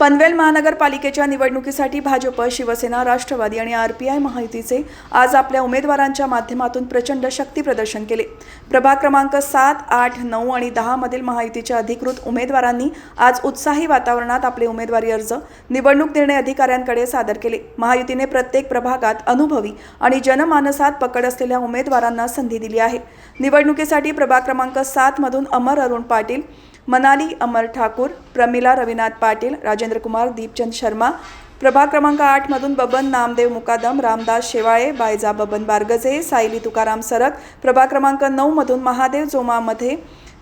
पनवेल महानगरपालिकेच्या निवडणुकीसाठी भाजप शिवसेना राष्ट्रवादी आणि आर पी आय महायुतीचे आज आपल्या उमेदवारांच्या माध्यमातून प्रचंड शक्ती प्रदर्शन केले. प्रभाग क्रमांक सात आठ नऊ आणि दहामधील महायुतीच्या अधिकृत उमेदवारांनी आज उत्साही वातावरणात आपले उमेदवारी अर्ज निवडणूक निर्णय अधिकाऱ्यांकडे सादर केले. महायुतीने प्रत्येक प्रभागात अनुभवी आणि जनमानसात पकड असलेल्या उमेदवारांना संधी दिली आहे. निवडणुकीसाठी प्रभाग क्रमांक सात मधून अमर अरुण पाटील मनाली अमर ठाकूर प्रमिला रविनाथ पाटील राजेंद्र कुमार दीपचंद शर्मा प्रभाग क्रमांक आठमधून बबन नामदेव मुकादम रामदास शेवाळे बायजा बबन बारगजे सायली तुकाराम सरक प्रभाग क्रमांक नऊमधून महादेव जोमामध्ये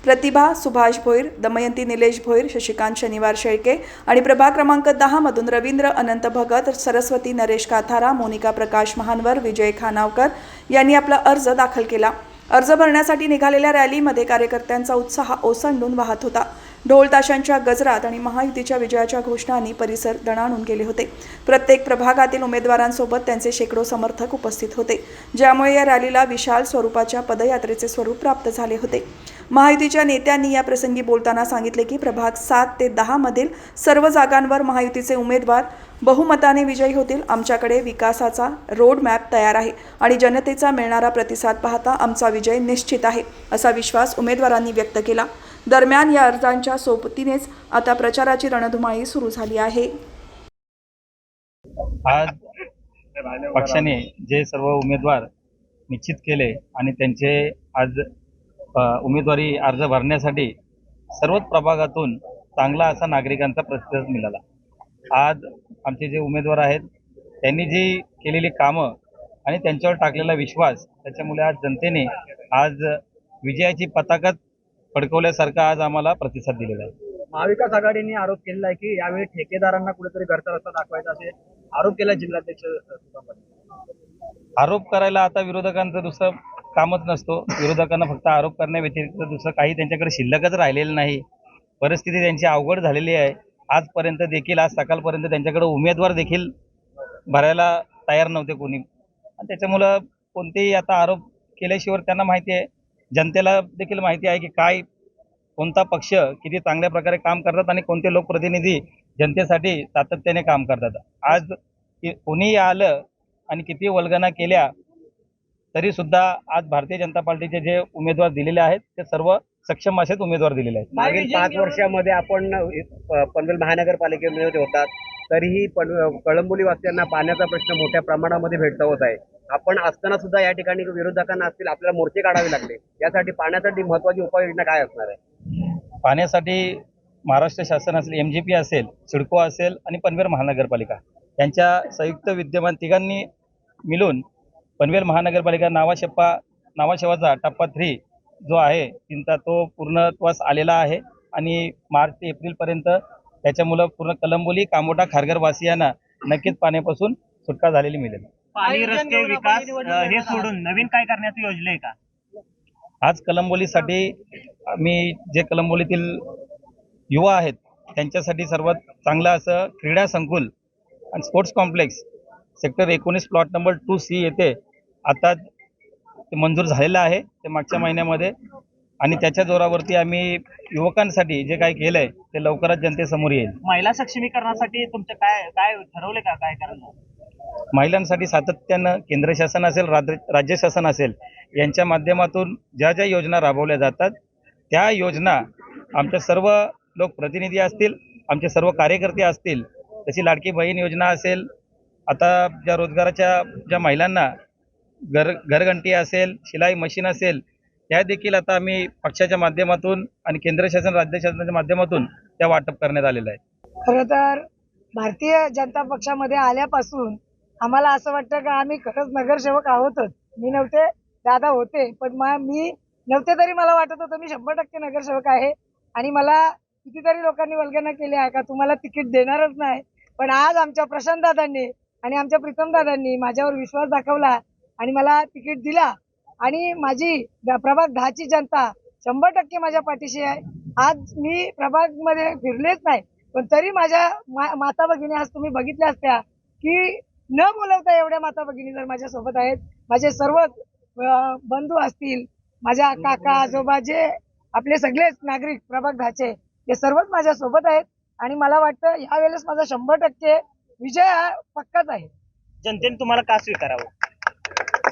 प्रतिभा सुभाष भोईर दमयंती निलेश भोईर शशिकांत शनिवार शेळके आणि प्रभाग क्रमांक दहामधून रवींद्र अनंत भगत सरस्वती नरेश काथारा मोनिका प्रकाश महानवर विजय खानावकर यांनी आपला अर्ज दाखल केला. अर्ज भरण्यासाठी निघालेल्या रॅलीमध्ये कार्यकर्त्यांचा उत्साह ओसंडून वाहत होता. ढोल ताशांच्या गजरात आणि महायुतीच्या विजयाच्या घोषणांनी परिसर दणाणून गेले होते. प्रत्येक प्रभागातील उमेदवारांसोबत त्यांचे शेकडो समर्थक उपस्थित होते. ज्यामुळे या रॅलीला विशाल स्वरूपाच्या पदयात्रेचे स्वरूप प्राप्त झाले होते. महायुतीच्या नेत्यांनी या प्रसंगी बोलताना सांगितले की प्रभाग सात ते दहामधील सर्व जागांवर महायुतीचे उमेदवार बहुमताने विजयी होतील. आमच्याकडे विकासाचा रोड मॅप तयार आहे आणि जनतेचा मिळणारा प्रतिसाद पाहता आमचा विजय निश्चित आहे असा विश्वास उमेदवारांनी व्यक्त केला. दरम्यान या अर्जांच्या सोबतीनेच आता प्रचाराची रणधुमाळी सुरू झाली आहे. आज पक्षाने जे सर्व उमेदवार निश्चित केले आणि त्यांचे आज उमेदवारी अर्ज भरण्यासाठी सर्वच प्रभागातून चांगला असा नागरिकांचा प्रतिसाद मिळाला आज आमचे जे उमेदवार आहेत त्यांनी जी केलेली कामं आणि त्यांच्यावर टाकलेला विश्वास त्याच्यामुळे आज जनतेने आज विजयाची पताकाच फडकवल्यासारखा आज आम्हाला प्रतिसाद दिलेला आहे. महाविकास आघाडीने आरोप केलेला आहे की यावेळी ठेकेदारांना कुठेतरी घरचा रस्ता दाखवायचा असे आरोप केला जिल्हाध्यक्ष आरोप करायला आता विरोधकांचं दुसरं कामच नसतो. विरोधकांना फक्त आरोप करण्याव्यतिरिक्त दुसरं काही त्यांच्याकडे शिल्लकच राहिलेलं नाही. परिस्थिती त्यांची अवघड झालेली आहे. आजपर्यंत देखील आज सकाळपर्यंत त्यांच्याकडे उमेदवार देखील भरायला तयार नव्हते कोणी. आणि त्याच्यामुळं कोणतेही आता आरोप केल्याशिवाय त्यांना माहिती आहे. जनतेला देखील माहिती आहे की काय कोणता पक्ष किती चांगल्या प्रकारे काम करतात आणि कोणते लोकप्रतिनिधी जनतेसाठी सातत्याने काम करतात. आज कोणीही आलं आणि किती वल्गना केल्या तरीसुद्धा आज भारतीय जनता पार्टीचे जे उमेदवार दिलेले आहेत ते सर्व सक्षम असेच उमेदवार दिलेले आहेत. मागील पाच वर्षामध्ये आपण पनवेल महानगरपालिकेमध्ये होतात तरीही पण कळंबोली वासियांना पाण्याचा प्रश्न मोठ्या प्रमाणामध्ये भेडसावत आहे. आपण असताना सुद्धा या ठिकाणी विरोधकांना असतील आपल्याला मोर्चे काढावे लागले. यासाठी पाण्यासाठी महत्वाची उपाययोजना काय असणार आहे? पाण्यासाठी महाराष्ट्र शासन असेल एम जी पी असेल सिडको असेल आणि पनवेल महानगरपालिका. यांच्या संयुक्त विद्यमान तिघांनी मिळून पनवेल महानगरपालिका नावाशेप्पा नावाशेवाचा टप्पा थ्री जो आहे चिंता तो पूर्णत्वास आलेला आहे आणि मार्च ते एप्रिलपर्यंत त्याच्यामुळं पूर्ण कलंबोली कामोटा खारघर वासियांना नक्कीच पाण्यापासून सुटका झालेली मिळेल. पाणी रस्ते विकास हे सोडून नवीन काय करण्याचं योजलंय का? आज कलंबोलीसाठी आम्ही जे कलंबोलीतील युवा आहेत त्यांच्यासाठी सर्वात चांगलं असं क्रीडा संकुल आणि स्पोर्ट्स कॉम्प्लेक्स सेक्टर एकोणीस प्लॉट नंबर टू सी येथे आता ते मंजूर झालेलं आहे ते मागच्या महिन्यामध्ये. आणि त्याच्या जोरावरती आम्ही युवकांसाठी जे काही केलं आहे ते लवकरच जनतेसमोर येईल. महिला सक्षमीकरणासाठी तुमचं काय काय ठरवलंय का? काय करायचं महिलांसाठी सातत्यानं केंद्र शासन असेल राज्य राज्य शासन असेल यांच्या माध्यमातून ज्या ज्या योजना राबवल्या जातात त्या योजना आमच्या सर्व लोकप्रतिनिधी असतील आमचे सर्व कार्यकर्ते असतील तशी लाडकी बहीण योजना असेल आता ज्या रोजगाराच्या ज्या महिलांना घर घरघंटी असेल शिलाई मशीन असेल त्या देखील आता आम्ही पक्षाच्या माध्यमातून आणि केंद्र शासन राज्य शासनाच्या माध्यमातून त्या वाटप करण्यात आलेलं आहे. खरं तर भारतीय जनता पक्षामध्ये आल्यापासून आम्हाला असं वाटतं का आम्ही खरंच नगरसेवक आहोतच. मी नव्हते दादा होते पण मी नव्हते तरी मला वाटत होतं मी शंभर टक्के नगरसेवक आहे. आणि मला कितीतरी लोकांनी वल्गना केली आहे का तुम्हाला तिकीट देणारच नाही. पण आज आमच्या प्रशांत दादांनी आणि आमच्या प्रीतम दादांनी माझ्यावर विश्वास दाखवला आणि मला तिकीट दिला. आणि माझी द- प्रभाग दहाची जनता शंभर टक्के माझ्या पाठीशी आहे. आज मी प्रभागमध्ये फिरलेच नाही पण तरी माझ्या मा- माता भगिनी आज तुम्ही बघितल्या असत्या की न बोलवता एवढ्या माता भगिनी जर माझ्यासोबत आहेत माझे सर्व बंधू असतील माझ्या काका आजोबा जे आपले सगळेच नागरिक प्रभाग दहाचे ते सर्वच माझ्या सोबत आहेत. आणि मला वाटतं यावेळेस माझा शंभर टक्के विजय हा पक्काच आहे. जनतेने तुम्हाला का स्वीकारावं?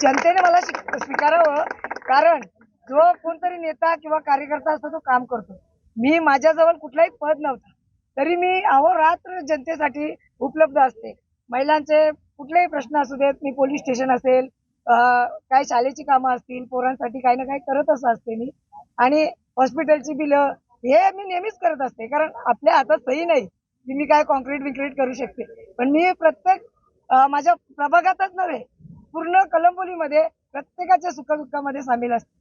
जनतेने मला स्वीकारावं. कारण जो कोणतरी नेता किंवा कार्यकर्ता असतो तो काम करतो. मी माझ्याजवळ कुठलाही पद नव्हता. तरी मी अहोरात्र जनतेसाठी उपलब्ध असते. महिलांचे कुठलेही प्रश्न असू देत मी पोलीस स्टेशन असेल काय काही शाळेची कामं असतील पोरांसाठी काही ना काही करतच असते मी. आणि हॉस्पिटलची बिलं हे मी नेहमीच करत असते. कारण आपल्या हातात सही नाही की मी काय कॉन्क्रीट विक्रीट करू शकते. पण मी प्रत्येक माझ्या प्रभागातच नव्हे पूर्ण कलंबोलीमध्ये प्रत्येकाच्या सुखदुःखामध्ये सामील असते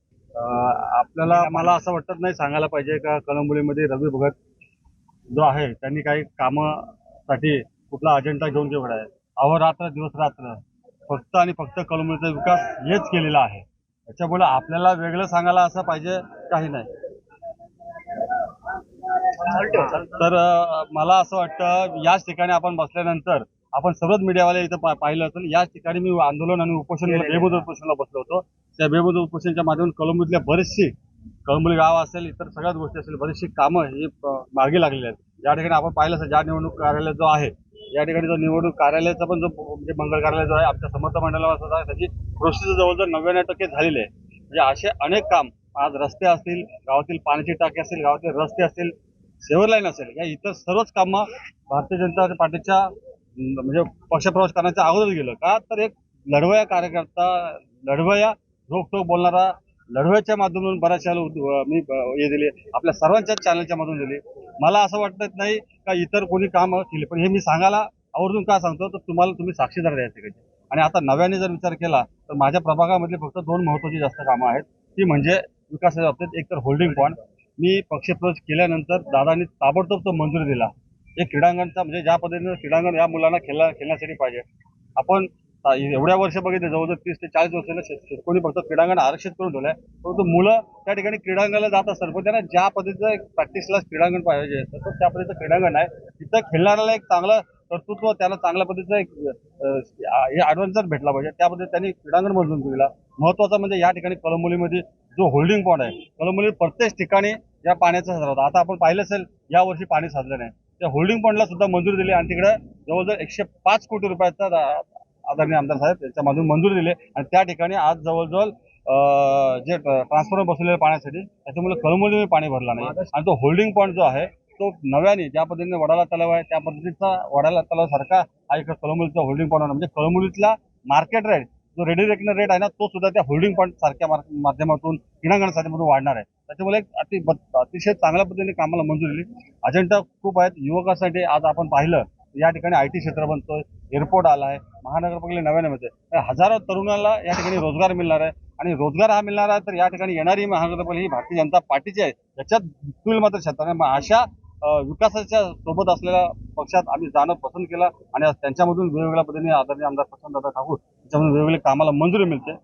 आपल्याला मला असं वाटत नाही सांगायला पाहिजे का कलंबोलीमध्ये रवी भगत जो आहे त्यांनी काही कामासाठी कुठला अजेंडा घेऊन जेवढा आहे अहोरात्र दिवस रात्र फक्त आणि फक्त कलंबोलीचा विकास हेच केलेला आहे. त्याच्यामुळे आपल्याला वेगळं सांगायला असं पाहिजे काही नाही. तर मला असं वाटतं याच ठिकाणी आपण बसल्यानंतर आपण सर्वच मीडियावाले इथं पाहिलं असेल. याच ठिकाणी मी आंदोलन आणि उपोषण बेमुदत उपोषणाला बसलो होतो. त्या बेमुदत उपोषणच्या माध्यमातून कलंबीतल्या बरेचशी कळंबोली गाव असेल इतर सगळ्याच गोष्टी असेल बरीचशी कामं ही मागे लागलेली आहेत. या ठिकाणी आपण पाहिलं असेल ज्या निवडणूक कार्यालय जो आहे या ठिकाणी जो निवडणूक कार्यालयाचा पण जो म्हणजे मंगळ कार्यालय जो आहे आमच्या समर्थ आहे त्याची प्रोसेस जवळजवळ नव्याण्णव टक्के झालेली आहे. म्हणजे असे अनेक काम आज रस्ते असतील गावातील पाण्याची टाकी असेल गावातील रस्ते असतील सेवर लाईन असेल या इतर सर्वच कामं भारतीय जनता पार्टीच्या म्हणजे पक्षप्रवेश करण्याच्या अगोदर गेलं का तर एक लढवया कार्यकर्ता लढवया रोखटोक बोलणारा लढवयाच्या माध्यमातून बऱ्याचशा मी हे दिले आपल्या सर्वांच्याच चॅनलच्या मधून दिले. मला असं वाटत नाही का इतर कोणी काम केले पण हे मी सांगायला आवर्जून का सांगतो तर तुम्हाला तुम्ही साक्षीदार द्यायचे कधी आणि आता नव्याने जर विचार केला तर माझ्या प्रभागामधले फक्त दोन महत्वाची जास्त कामं आहेत. ती म्हणजे विकासाच्या बाबतीत एक तर होल्डिंग पॉईंट मी पक्षप्रवेश केल्यानंतर दादांनी ताबडतोब तो मंजुरी दिला. जे क्रीडांगणचा म्हणजे ज्या पद्धतीनं क्रीडांगण या मुलांना खेळा खेळण्यासाठी पाहिजे. आपण एवढ्या वर्ष बघितले जवळजवळ तीस ते चाळीस वर्षाला कोणी फक्त क्रीडांगण आरक्षित करून ठेवलंय. परंतु मुलं त्या ठिकाणी क्रीडांगणाला जात असतात. पण त्यांना ज्या पद्धतीचं एक प्रॅक्टिसला क्रीडांगण पाहिजे तसंच त्या पद्धतीचं क्रीडांगण आहे. तिथं खेळणाऱ्याला एक चांगलं कर्तृत्व त्याला चांगल्या पद्धतीचं एक हे ॲडव्हान्सर भेटला पाहिजे. त्या त्यांनी क्रीडांगण बदलून दिला महत्वाचं म्हणजे या ठिकाणी कलंबोलीमध्ये जो होल्डिंग पॉईंट आहे कलंबोली प्रत्येक ठिकाणी या पाण्याचा साजरा होता. आता आपण पाहिलं असेल या वर्षी पाणी साधलं नाही. त्या होल्डिंग पॉईंटला सुद्धा मंजुरी दिली आणि तिकडे जवळजवळ एकशे पाच कोटी रुपयाचा आदरणीय आमदार साहेब त्याच्यामधून मंजुरी दिली आणि त्या ठिकाणी आज जवळजवळ जे ट्रान्सफॉर्मर बसवलेलं पाण्यासाठी त्याच्यामुळे कळंबोलीमध्ये पाणी भरला नाही. आणि तो होल्डिंग पॉईंट जो आहे तो नव्याने ज्या पद्धतीने वडाला तलाव आहे त्या पद्धतीचा वडाला तलाव सारखा हा एक कळंबोलीचा होल्डिंग पॉईंट म्हणजे कळंबोलीतला मार्केट रेट जो रेडी रेकनर रेट आहे ना तो सुद्धा त्या होल्डिंग पॉईंट सारख्या माध्यमातून क्रीडांगणासाठी मधून वाढणार आहे. त्याच्यामुळे एक अति ब- अतिशय चांगल्या पद्धतीने कामाला मंजुरी दिली. अजेंडा खूप आहेत. युवकासाठी आज आपण पाहिलं या ठिकाणी आय टी क्षेत्र बनतोय एअरपोर्ट आला आहे महानगरपालिका नव्याने मिळते हजारो तरुणाला या ठिकाणी रोजगार मिळणार आहे. आणि रोजगार हा मिळणार आहे तर या ठिकाणी येणारी महानगरपालिका ही भारतीय जनता पार्टीची आहे. याच्यात बिलकुल मात्र क्षेत्र मग अशा विकासाच्या सोबत असलेल्या पक्षात आम्ही जाणं पसंत केलं आणि त्यांच्यामधून वेगवेगळ्या पद्धतीने आदरणीय आमदार प्रशांत दादा ठाकूर यांच्यामधून वेगवेगळ्या कामाला मंजुरी मिळते.